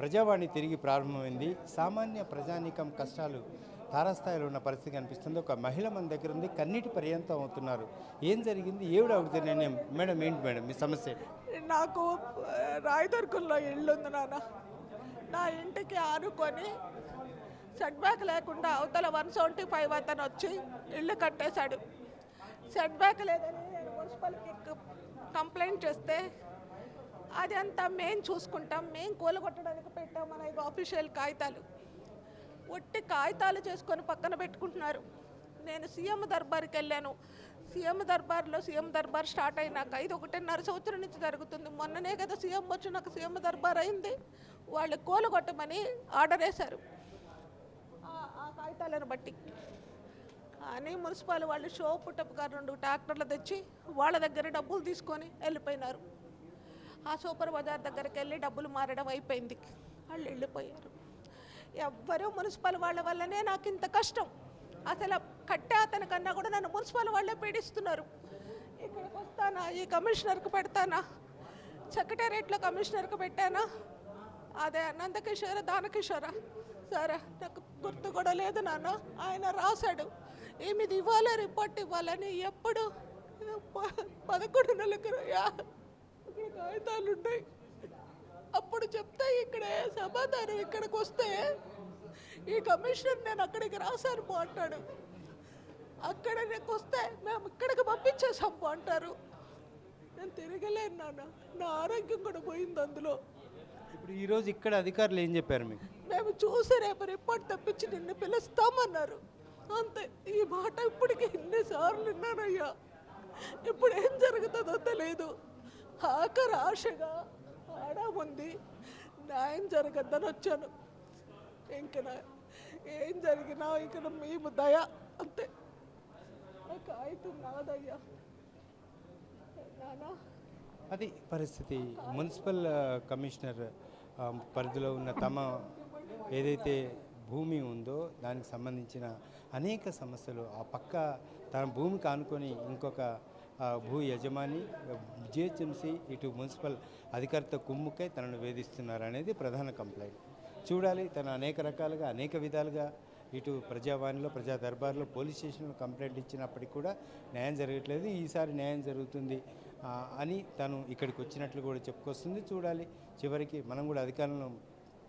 ప్రజావాణి తిరిగి ప్రారంభమైంది. సామాన్య ప్రజానీకం కష్టాలు తారాస్థాయిలో ఉన్న పరిస్థితి కనిపిస్తుంది. ఒక మహిళ మన దగ్గర ఉంది కన్నీటి పర్యంతం అవుతున్నారు. ఏం జరిగింది? ఏవిడ అవుతుంది నేను మేడం ఏంటి మేడం మీ సమస్య? నాకు రాయదుర్గంలో ఇల్లు ఉంది నాన్న. నా ఇంటికి ఆనుకొని సెట్ బ్యాక్ లేకుండా అవతల వన్ సెవెంటీ ఫైవ్ అతను వచ్చి ఇల్లు కట్టేశాడు. సెట్ బ్యాక్ లేదని నేను మున్సిపల్కి కంప్లైంట్ చేస్తే అదంతా మేము చూసుకుంటాం మేము కూలగొట్టడానికి పెట్టాం మన ఆఫీషియల్ కాగితాలు. ఒట్టి కాగితాలు చేసుకొని పక్కన పెట్టుకుంటున్నారు. నేను సీఎం దర్బార్కి వెళ్ళాను. సీఎం దర్బార్లో సీఎం దర్బార్ స్టార్ట్ అయినాక ఇది ఒకటిన్నర సంవత్సరం నుంచి జరుగుతుంది. మొన్ననే కదా సీఎం వచ్చి నాకు సీఎం దర్బార్ అయింది. వాళ్ళు కూలగొట్టమని ఆర్డర్ వేశారు. ఆ- కాగితాలను బట్టి. కానీ మున్సిపాల్ వాళ్ళు షో పుట్టపు గారు రెండు ట్రాక్టర్లు తెచ్చి వాళ్ళ దగ్గర డబ్బులు తీసుకొని వెళ్ళిపోయినారు. ఆ సూపర్ బజార్ దగ్గరికి వెళ్ళి డబ్బులు మారడం అయిపోయింది. వాళ్ళు వెళ్ళిపోయారు. ఎవ్వరూ మున్సిపల్ వాళ్ళ వల్లనే నాకు ఇంత కష్టం. అసలు కట్టే అతని కన్నా కూడా నన్ను మున్సిపల్ వాళ్ళే పీడిస్తున్నారు. ఇక్కడికి వస్తానా? ఈ కమిషనర్కి పెడతానా? సెక్రటేరియట్లో కమిషనర్కి పెట్టానా? అదే అనంతకిషోర దానకిషోర? సరే నాకు గుర్తు కూడా లేదు నాన్న. ఆయన రాశాడు. ఏమిది ఇవ్వాలి రిపోర్ట్ ఇవ్వాలని ఎప్పుడు? ప- పదకొండు నెలలకు యా- ఇక్కడ కాగితాలు ఉన్నాయి అప్పుడు చెప్తే ఇక్కడే సమాధానం ఇక్కడికి వస్తే ఈ కమిషనర్ నేను అక్కడికి రాశాను అంటాడు. అక్కడ నీకు వస్తే మేము ఇక్కడికి పంపించేసాం పో అంటారు. నేను తిరగలేను నాన్న. నా ఆరోగ్యం కూడా పోయింది అందులో. ఇప్పుడు ఈరోజు ఇక్కడ అధికారులు ఏం చెప్పారు మీకు? మేము చూసి రేపు రిపోర్ట్ తెప్పించి నిన్ను పిలుస్తామన్నారు. అంతే. ఈ మాట ఇప్పటికి ఎన్నిసార్లు విన్నానయ్యా. ఇప్పుడు ఏం జరుగుతుందో తెలియదు ఆఖరి ఆశగా ఆడ ఉంది. న్యాయం జరగద్దని వచ్చాను ఇంక ఏం జరిగినా ఇక మేము దయ అంతే. నాకు ఆయుధం నాదయ్యా. నానా. అది పరిస్థితి. మున్సిపల్ కమిషనర్ పరిధిలో ఉన్న తమ ఏదైతే భూమి ఉందో దానికి సంబంధించిన అనేక సమస్యలు ఆ పక్క తన భూమికి ఆనుకొని ఇంకొక భూ యజమాని జిహెచ్ఎంసీ ఇటు మున్సిపల్ అధికారితో కుమ్ముకై తనను వేధిస్తున్నారు అనేది ప్రధాన కంప్లైంట్. చూడాలి తను అనేక రకాలుగా అనేక విధాలుగా ఇటు ప్రజావాణిలో ప్రజా దర్బార్లో పోలీస్ స్టేషన్లో కంప్లైంట్ ఇచ్చినప్పటికీ కూడా న్యాయం జరగట్లేదు ఈసారి న్యాయం జరుగుతుంది అని తను ఇక్కడికి వచ్చినట్లు కూడా చెప్పుకొస్తుంది. చూడాలి చివరికి మనం కూడా అధికారులను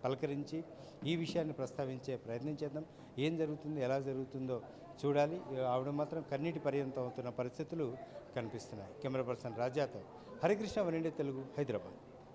పలకరించి ఈ విషయాన్ని ప్రస్తావించే ప్రయత్నం చేద్దాం. ఏం జరుగుతుందో ఎలా జరుగుతుందో చూడాలి. ఆవిడ మాత్రం కన్నీటి పర్యంతం అవుతున్న పరిస్థితులు కనిపిస్తున్నాయి. కెమెరా పర్సన్ రాజాతో హరికృష్ణ వనిండే తెలుగు హైదరాబాద్.